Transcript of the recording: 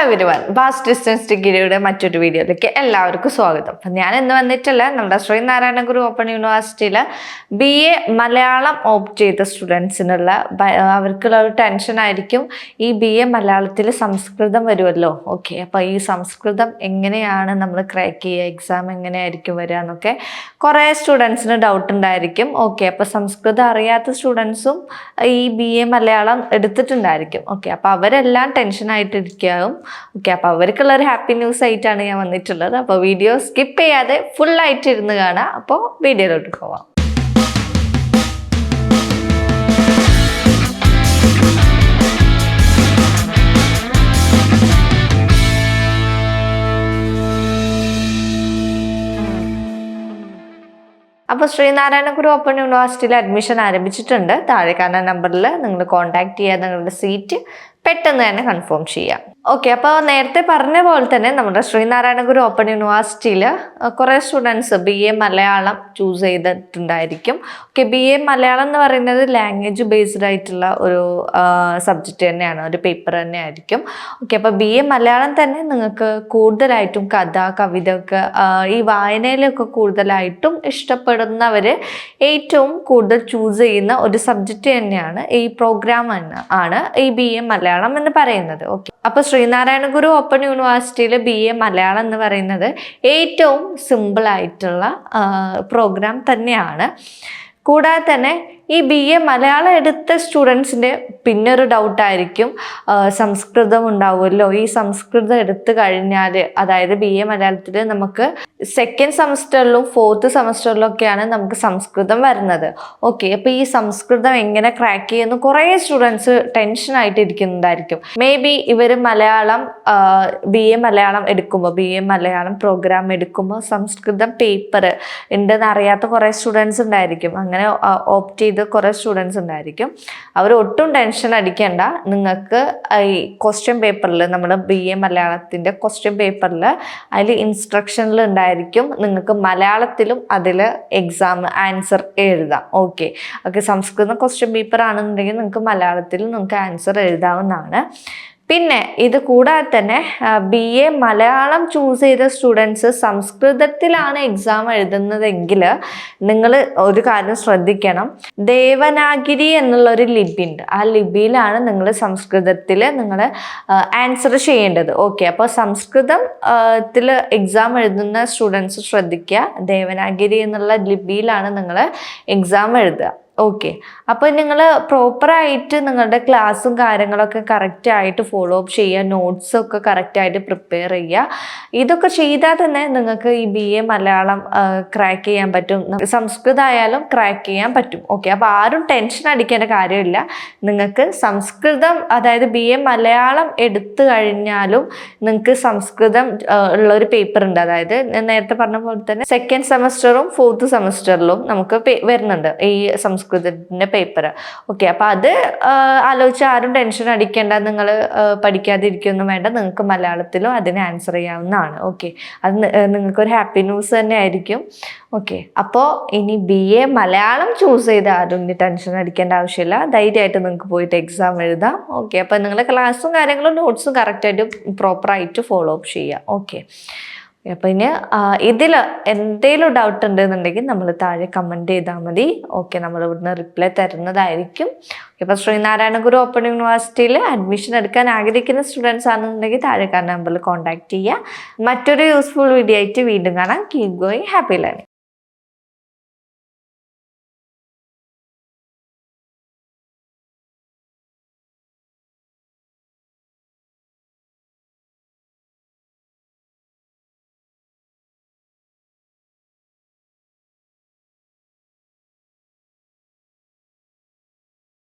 Hello everyone bass distance ഡിഗ്രിയുടെ മറ്റൊരു വീഡിയോയിലേക്ക് എല്ലാവർക്കും സ്വാഗതം. അപ്പം ഞാൻ ഇന്ന് വന്നിട്ടുള്ള നമ്മുടെ ശ്രീനാരായണ ഗുരു ഓപ്പൺ യൂണിവേഴ്സിറ്റിയിൽ ബി എ മലയാളം ഓപ്റ്റ് ചെയ്ത സ്റ്റുഡൻസിനുള്ള അവർക്കുള്ള ഒരു ടെൻഷൻ ആയിരിക്കും ഈ ബി എ മലയാളത്തിൽ സംസ്കൃതം വരുമല്ലോ. ഓക്കെ അപ്പോൾ ഈ സംസ്കൃതം എങ്ങനെയാണ് നമ്മൾ ക്രാക്ക് ചെയ്യുക എക്സാം എങ്ങനെയായിരിക്കും വരിക എന്നൊക്കെ കുറേ സ്റ്റുഡൻസിന് ഡൗട്ട് ഉണ്ടായിരിക്കും. ഓക്കെ അപ്പോൾ സംസ്കൃതം അറിയാത്ത സ്റ്റുഡൻസും ഈ ബി എ മലയാളം എടുത്തിട്ടുണ്ടായിരിക്കും. ഓക്കെ അപ്പോൾ അവരെല്ലാം ടെൻഷനായിട്ടിരിക്കുകയാവും ഓക്കെ അപ്പോൾ അവർക്കുള്ള ഒരു ഹാപ്പി ന്യൂസ് ആയിട്ടാണ് ഞാൻ വന്നിട്ടുള്ളത്. അപ്പോൾ വീഡിയോ സ്കിപ്പ് ചെയ്യാതെ ആയിട്ട് ഇരുന്ന് കാണാം. അപ്പോൾ വീഡിയോയിലോട്ട് പോവാം. അപ്പോൾ ശ്രീനാരായണ ഗുരു ഓപ്പൺ യൂണിവേഴ്സിറ്റിയിൽ അഡ്മിഷൻ ആരംഭിച്ചിട്ടുണ്ട്. താഴെ കാണുന്ന നമ്പറിൽ നിങ്ങൾ കോൺടാക്ട് ചെയ്യുക നിങ്ങളുടെ സീറ്റ് പെട്ടെന്ന് തന്നെ കൺഫേം ചെയ്യാം. ഓക്കെ അപ്പോൾ നേരത്തെ പറഞ്ഞ പോലെ തന്നെ നമ്മുടെ ശ്രീനാരായണ ഗുരു ഓപ്പൺ യൂണിവേഴ്സിറ്റിയിൽ കുറേ students B A Malayalam choose ചെയ്തിട്ടുണ്ടായിരിക്കും. Okay B A Malayalam എന്ന് പറയുന്നത് ലാംഗ്വേജ് ബേസ്ഡ് ആയിട്ടുള്ള ഒരു സബ്ജക്റ്റ് തന്നെയാണ്. ഒരു പേപ്പർ തന്നെ ആയിരിക്കും ഓക്കെ അപ്പോൾ ബി എ മലയാളം തന്നെ നിങ്ങൾക്ക് കൂടുതലായിട്ടും കഥ കവിത ഒക്കെ ഈ വായനയിലൊക്കെ കൂടുതലായിട്ടും ഇഷ്ടപ്പെടുന്നവർ ഏറ്റവും കൂടുതൽ ചൂസ് ചെയ്യുന്ന ഒരു സബ്ജക്റ്റ് തന്നെയാണ് ഈ പ്രോഗ്രാം ആണ് ഈ ബി എ മലയാളം എന്ന് പറയുന്നത്. ഓക്കെ അപ്പോൾ ശ്രീനാരായണ ഗുരു ഓപ്പൺ യൂണിവേഴ്സിറ്റിയിൽ ബി എ മലയാളം എന്ന് പറയുന്നത് ഏറ്റവും സിമ്പിൾ ആയിട്ടുള്ള പ്രോഗ്രാം തന്നെയാണ്. കൂടാതെ തന്നെ ഈ ബി എ മലയാളം എടുത്ത സ്റ്റുഡൻസിന്റെ പിന്നെ ഒരു ഡൗട്ടായിരിക്കും സംസ്കൃതം ഉണ്ടാവുമല്ലോ. ഈ സംസ്കൃതം എടുത്തു കഴിഞ്ഞാൽ അതായത് ബി എ മലയാളത്തിൽ നമുക്ക് സെക്കൻഡ് സെമസ്റ്ററിലും ഫോർത്ത് സെമസ്റ്ററിലും ഒക്കെയാണ് നമുക്ക് സംസ്കൃതം വരുന്നത്. ഓക്കെ അപ്പോൾ ഈ സംസ്കൃതം എങ്ങനെ ക്രാക്ക് ചെയ്യുന്നു? കുറേ സ്റ്റുഡൻസ് ടെൻഷനായിട്ട് ഇരിക്കുന്നുണ്ടായിരിക്കും മേ ബി ഇവർ മലയാളം ബി എ മലയാളം എടുക്കുമ്പോൾ ബി എ മലയാളം പ്രോഗ്രാം എടുക്കുമ്പോൾ സംസ്കൃതം പേപ്പർ ഉണ്ടെന്ന് അറിയാത്ത കുറേ സ്റ്റുഡൻസ് ഉണ്ടായിരിക്കും. അങ്ങനെ ഓപ്റ്റ് ചെയ്ത് കുറേ സ്റ്റുഡൻസ് ഉണ്ടായിരിക്കും. അവർ ഒട്ടും ടെൻഷൻ അടിക്കേണ്ട. നിങ്ങൾക്ക് ഈ ക്വസ്റ്റ്യൻ പേപ്പറിൽ നമ്മൾ ബി എ മലയാളത്തിന്റെ ക്വസ്റ്റ്യൻ പേപ്പറിൽ അതിൽ ഇൻസ്ട്രക്ഷനിൽ ഉണ്ടായിരിക്കും. നിങ്ങൾക്ക് മലയാളത്തിലും അതിൽ എക്സാം ആൻസർ എഴുതാം. ഓക്കെ ഓക്കെ സംസ്കൃതം ക്വസ്റ്റ്യൻ പേപ്പർ ആണെന്നുണ്ടെങ്കിൽ നിങ്ങൾക്ക് മലയാളത്തിൽ നിങ്ങൾക്ക് ആൻസർ എഴുതാവുന്നതാണ്. പിന്നെ ഇത് കൂടാതെ തന്നെ ബി എ മലയാളം ചൂസ് ചെയ്ത സ്റ്റുഡൻസ് സംസ്കൃതത്തിലാണ് എക്സാം എഴുതുന്നതെങ്കിൽ നിങ്ങൾ ഒരു കാര്യം ശ്രദ്ധിക്കണം. ദേവനാഗിരി എന്നുള്ള ഒരു ഉണ്ട് ആ ലിപിയിലാണ് നിങ്ങൾ സംസ്കൃതത്തിൽ നിങ്ങൾ ആൻസർ ചെയ്യേണ്ടത്. ഓക്കെ അപ്പോൾ സംസ്കൃതം ത്തിൽ എക്സാം എഴുതുന്ന സ്റ്റുഡൻസ് ശ്രദ്ധിക്കുക. ദേവനാഗിരി എന്നുള്ള ലിപിയിലാണ് നിങ്ങൾ എക്സാം എഴുതുക. ഓക്കെ അപ്പോൾ നിങ്ങൾ പ്രോപ്പറായിട്ട് നിങ്ങളുടെ ക്ലാസ്സും കാര്യങ്ങളൊക്കെ കറക്റ്റായിട്ട് ഫോളോ അപ്പ് ചെയ്യുക നോട്ട്സ് ഒക്കെ കറക്റ്റായിട്ട് പ്രിപ്പയർ ചെയ്യുക. ഇതൊക്കെ ചെയ്താൽ തന്നെ നിങ്ങൾക്ക് ഈ ബി എ മലയാളം ക്രാക്ക് ചെയ്യാൻ പറ്റും. സംസ്കൃതം ആയാലും ക്രാക്ക് ചെയ്യാൻ പറ്റും. ഓക്കെ അപ്പോൾ ആരും ടെൻഷൻ അടിക്കേണ്ട കാര്യമില്ല. നിങ്ങൾക്ക് സംസ്കൃതം അതായത് ബി എ മലയാളം എടുത്തു കഴിഞ്ഞാലും നിങ്ങൾക്ക് സംസ്കൃതം ഉള്ള ഒരു പേപ്പർ ഉണ്ട്. അതായത് നേരത്തെ പറഞ്ഞ പോലെ തന്നെ സെക്കൻഡ് സെമസ്റ്ററും ഫോർത്ത് സെമസ്റ്ററിലും നമുക്ക് വരുന്നുണ്ട്. ഈ സംസ്കൃതത്തിന്റെ പേപ്പർ ഓക്കെ അപ്പോൾ അത് ആലോചിച്ച് ആരും ടെൻഷൻ അടിക്കേണ്ട നിങ്ങൾ പഠിക്കാതിരിക്കൊന്നും വേണ്ട നിങ്ങൾക്ക് മലയാളത്തിലും അതിന് ആൻസർ ചെയ്യാവുന്നതാണ്. ഓക്കെ അത് നിങ്ങൾക്കൊരു ഹാപ്പി ന്യൂസ് തന്നെ ആയിരിക്കും. ഓക്കെ അപ്പോൾ ഇനി ബി എ മലയാളം ചൂസ് ചെയ്ത് ആരും ഇനി ടെൻഷൻ അടിക്കേണ്ട ആവശ്യമില്ല. ധൈര്യമായിട്ട് നിങ്ങൾക്ക് പോയിട്ട് എക്സാം എഴുതാം. ഓക്കെ അപ്പോൾ നിങ്ങളുടെ ക്ലാസ്സും കാര്യങ്ങളും നോട്ട്സും കറക്റ്റായിട്ട് പ്രോപ്പറായിട്ട് ഫോളോ അപ്പ് ചെയ്യുക ഓക്കെ ഇനി ഇതിൽ എന്തെങ്കിലും ഡൗട്ട് ഉണ്ടെന്നുണ്ടെങ്കിൽ നമ്മൾ താഴെ കമന്റ് ചെയ്താൽ മതി. ഓക്കെ നമ്മൾ ഇവിടുന്ന് റിപ്ലൈ തരുന്നതായിരിക്കും. ഇപ്പോൾ ശ്രീനാരായണ ഗുരു ഓപ്പൺ യൂണിവേഴ്സിറ്റിയിൽ അഡ്മിഷൻ എടുക്കാൻ ആഗ്രഹിക്കുന്ന സ്റ്റുഡൻസ് ആണെന്നുണ്ടെങ്കിൽ താഴെ കാണുന്ന നമ്പറിൽ കോൺടാക്ട് ചെയ്യുക. മറ്റൊരു യൂസ്ഫുൾ വീഡിയോ ആയിട്ട് വീണ്ടും കാണാം. Keep going happy learning